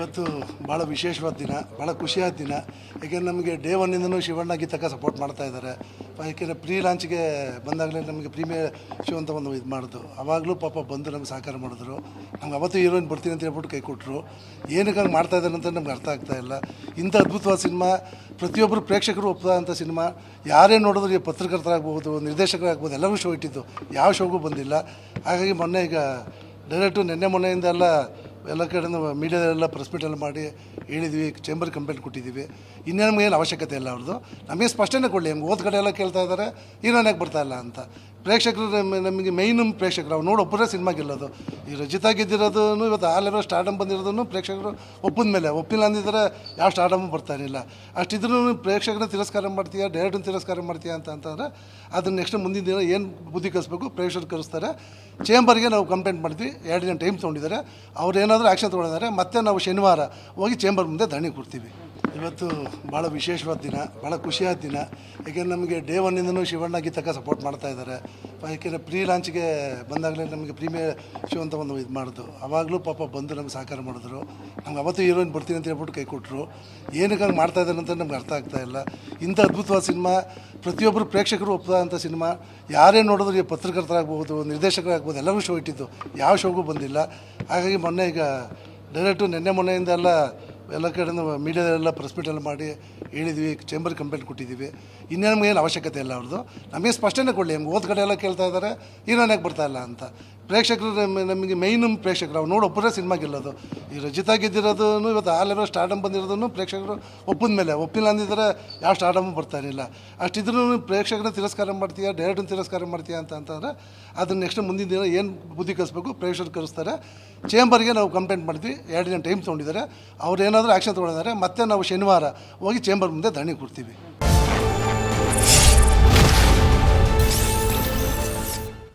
ಇವತ್ತು ಭಾಳ ವಿಶೇಷವಾದ ದಿನ ಭಾಳ ಖುಷಿಯಾದ ದಿನ. ಯಾಕೆಂದರೆ ನಮಗೆ ಡೇ ಒನ್ನಿಂದನೂ ಶಿವಣ್ಣ ಗೀತಕ್ಕ ಸಪೋರ್ಟ್ ಮಾಡ್ತಾ ಇದ್ದಾರೆ. ಯಾಕೆಂದರೆ ಪ್ರೀ ಲಾಂಚ್ಗೆ ಬಂದಾಗಲೇ ನಮಗೆ ಪ್ರೀಮಿಯರ್ ಶೋ ಅಂತ ಒಂದು ಇದು ಮಾಡಿದ್ರು ಅವಾಗಲೂ ಪಾಪ ಬಂದು ನಮ್ಗೆ ಸಹಕಾರ ಮಾಡಿದ್ರು. ನಮ್ಗೆ ಅವತ್ತು ಹೀರೋಯಿನ್ ಬರ್ತೀನಿ ಅಂತ ಹೇಳ್ಬಿಟ್ಟು ಕೈ ಕೊಟ್ಟರು ಏನಕ್ಕೆ ಹಂಗೆ ಮಾಡ್ತಾ ಇದ್ದಾರೆ ಅಂತ ನಮ್ಗೆ ಅರ್ಥ ಆಗ್ತಾ ಇಲ್ಲ. ಇಂಥ ಅದ್ಭುತವಾದ ಸಿನಿಮಾ ಪ್ರತಿಯೊಬ್ಬರು ಪ್ರೇಕ್ಷಕರು ಒಪ್ಪದಂಥ ಸಿನಿಮಾ, ಯಾರೇ ನೋಡಿದ್ರು ಈ ಪತ್ರಕರ್ತರಾಗ್ಬೋದು ನಿರ್ದೇಶಕರಾಗ್ಬೋದು ಎಲ್ಲರೂ ಶೋ ಇಟ್ಟಿದ್ದು. ಯಾವ ಶೋಗೂ ಬಂದಿಲ್ಲ. ಹಾಗಾಗಿ ಮೊನ್ನೆ ಈಗ ಡೈರೆಕ್ಟು ನಿನ್ನೆ ಮೊನ್ನೆಯಿಂದ ಎಲ್ಲ ಎಲ್ಲ ಕಡೆಯಿಂದ ಮೀಡಿಯಾದಲ್ಲೆಲ್ಲ ಪ್ರೆಸ್ ಮಾಡಿ ಹೇಳಿದ್ವಿ ಚೇಂಬರ್ ಕಂಪ್ಲೇಂಟ್ ಕೊಟ್ಟಿದ್ದೀವಿ. ಇನ್ನೇನು ಏನು ಅವಶ್ಯಕತೆ ಇಲ್ಲ ಅವ್ರದ್ದು. ನಮಗೆ ಸ್ಪಷ್ಟನೆ ಕೊಡಲಿ ನಮ್ಗೆ ಓದ್ ಕಡೆ ಎಲ್ಲ ಕೇಳ್ತಾ ಇದ್ದಾರೆ ಹೀರೋನಾಗಿ ಬರ್ತಾ ಇಲ್ಲ ಅಂತ. ಪ್ರೇಕ್ಷಕರು ನಮ್- ನಮಗೆ ಮೈನು ಪ್ರೇಕ್ಷಕರು. ಅವ್ರು ನೋಡಿ ಒಬ್ಬರೇ ಸಿನಿಮಾ ಗೆಲ್ಲೋದು. ಈ ರಜಿತಾ ಗೆದ್ದಿರೋದು ಇವತ್ತು ಆ ಲೆವೆಲ್ ಸ್ಟಾರ್ಡಮ್ ಬಂದಿರೋದನ್ನು ಪ್ರೇಕ್ಷಕರು ಒಪ್ಪಿದ ಮೇಲೆ ಒಪ್ಪಿಲ್ಲ ಅಂದಿದ್ರೆ ಯಾವ ಸ್ಟಾರ್ಡಮ್ ಬರ್ತಾನಿಲ್ಲ ಅಷ್ಟಿದ್ರೂ ಪ್ರೇಕ್ಷಕರನ್ನ ತಿರಸ್ಕಾರ ಮಾಡ್ತೀಯಾ ಡೈರೆಕ್ಟನ್ನು ತಿರಸ್ಕಾರ ಮಾಡ್ತೀಯಾ ಅಂತ ಅಂತಂದರೆ ಅದನ್ನ ನೆಕ್ಸ್ಟ್ ಮುಂದಿನ ದಿನ ಏನು ಬುದ್ಧಿ ಕಲಿಸ್ಬೇಕು ಪ್ರೇಕ್ಷಕರು ಕಲಿಸ್ತಾರೆ. ಚೇಂಬರ್ಗೆ ನಾವು ಕಂಪ್ಲೇಂಟ್ ಮಾಡ್ತೀವಿ. ಎರಡು ದಿನ ಟೈಮ್ ತೊಗೊಂಡಿದ್ದಾರೆ. ಅವ್ರು ಏನಾದರೂ ಆ್ಯಕ್ಷನ್ ತೊಗೊಂಡಿದ್ದಾರೆ ಮತ್ತೆ ನಾವು ಶನಿವಾರ ಹೋಗಿ ಚೇಂಬರ್ ಮುಂದೆ ಧರಣಿ ಕೊಡ್ತೀವಿ. ಇವತ್ತು ಭಾಳ ವಿಶೇಷವಾದ ದಿನ ಭಾಳ ಖುಷಿಯಾದ ದಿನ. ಯಾಕೆಂದರೆ ನಮಗೆ ಡೇ ಒನ್ನಿಂದನೂ ಶಿವಣ್ಣ ಗೀತಕ್ಕ ಸಪೋರ್ಟ್ ಮಾಡ್ತಾ ಇದ್ದಾರೆ. ಯಾಕೆಂದರೆ ಪ್ರೀ ಲಾಂಚ್ಗೆ ಬಂದಾಗಲೇ ನಮಗೆ ಪ್ರೀಮಿಯರ್ ಶೋ ಅಂತ ಒಂದು ಇದು ಮಾಡಿದ್ರು ಆವಾಗಲೂ ಪಾಪ ಬಂದು ನಮ್ಗೆ ಸಹಕಾರ ಮಾಡಿದ್ರು. ನಮ್ಗೆ ಅವತ್ತು ಹೀರೋಯಿನ್ ಬರ್ತೀನಿ ಅಂತ ಹೇಳ್ಬಿಟ್ಟು ಕೈ ಕೊಟ್ಟರು ಏನಕ್ಕೆ ಹಂಗೆ ಮಾಡ್ತಾ ಇದ್ದಾರೆ ಅಂತ ನಮ್ಗೆ ಅರ್ಥ ಆಗ್ತಾ ಇಲ್ಲ. ಇಂಥ ಅದ್ಭುತವಾದ ಸಿನಿಮಾ ಪ್ರತಿಯೊಬ್ಬರು ಪ್ರೇಕ್ಷಕರು ಒಪ್ಪದಂಥ ಸಿನಿಮಾ, ಯಾರೇ ನೋಡಿದ್ರು ಈ ಪತ್ರಕರ್ತರಾಗ್ಬೋದು ನಿರ್ದೇಶಕರಾಗ್ಬೋದು ಎಲ್ಲರೂ ಶೋ ಇಟ್ಟಿದ್ದು. ಯಾವ ಶೋಗೂ ಬಂದಿಲ್ಲ. ಹಾಗಾಗಿ ಮೊನ್ನೆ ಈಗ ಡೈರೆಕ್ಟು ನಿನ್ನೆ ಮೊನ್ನೆಯಿಂದ ಎಲ್ಲ ಎಲ್ಲ ಕಡೆಯಿಂದ ಮೀಡಿಯಾದಲ್ಲೆಲ್ಲ ಪ್ರೆಸ್ ಮೀಟ್ ಎಲ್ಲ ಮಾಡಿ ಹೇಳಿದ್ವಿ ಚೇಂಬರ್ ಕಂಪ್ಲೇಂಟ್ ಕೊಟ್ಟಿದ್ದೀವಿ. ಇನ್ನೇನು ಏನು ಅವಶ್ಯಕತೆ ಇಲ್ಲ ಅವ್ರದ್ದು. ನಮಗೆ ಸ್ಪಷ್ಟನೆ ಕೊಡಲಿ, ಹೆಂಗೆ ಓದ್ ಕಡೆ ಎಲ್ಲ ಕೇಳ್ತಾ ಇದ್ದಾರೆ ಹೀರೋನಾಗಿ ಬರ್ತಾ ಇಲ್ಲ ಅಂತ. ಪ್ರೇಕ್ಷಕರು ನಮ್- ನಮಗೆ ಮೈನ್ ಪ್ರೇಕ್ಷಕರು. ಅವ್ರು ನೋಡಿ ಒಬ್ಬರೇ ಸಿನಿಮಾ ಗೆಲ್ಲೋದು. ಈ ರಜಿತಾ ಗೆದ್ದಿರೋದು ಇವತ್ತು ಆ ಲೆವೆಲ್ ಸ್ಟಾರ್ಡಮ್ ಬಂದಿರೋದನ್ನು ಪ್ರೇಕ್ಷಕರು ಒಪ್ಪಿದ ಮೇಲೆ. ಒಪ್ಪಿಲ್ಲ ಅಂದಿದ್ರೆ ಯಾವ ಸ್ಟಾರ್ಡಮ್ಮು ಬರ್ತಾ ಇರಲಿಲ್ಲ. ಅಷ್ಟಿದ್ರೂ ಪ್ರೇಕ್ಷಕರನ್ನ ತಿರಸ್ಕಾರ ಮಾಡ್ತೀಯಾ ಡೈರೆಕ್ಟನ್ನು ತಿರಸ್ಕಾರ ಮಾಡ್ತೀಯಾ ಅಂತ ಅಂತಂದರೆ ಅದನ್ನ ನೆಕ್ಸ್ಟ್ ಮುಂದಿನ ದಿನ ಏನು ಬುದ್ಧಿ ಕಲಿಸ್ಬೇಕು ಪ್ರೇಕ್ಷಕರು ಕಲಿಸ್ತಾರೆ. ಚೇಂಬರ್ಗೆ ನಾವು ಕಂಪ್ಲೇಂಟ್ ಮಾಡ್ತೀವಿ ಎರಡು ದಿನ ಟೈಮ್ ತೊಗೊಂಡಿದ್ದಾರೆ. ಅವ್ರು ಏನಾದರೂ ಆ್ಯಕ್ಷನ್ ತೊಗೊಂಡಿದ್ದಾರೆ ಮತ್ತೆ ನಾವು ಶನಿವಾರ ಹೋಗಿ ಚೇಂಬರ್ ಮುಂದೆ ಧರಣಿ ಕೊಡ್ತೀವಿ.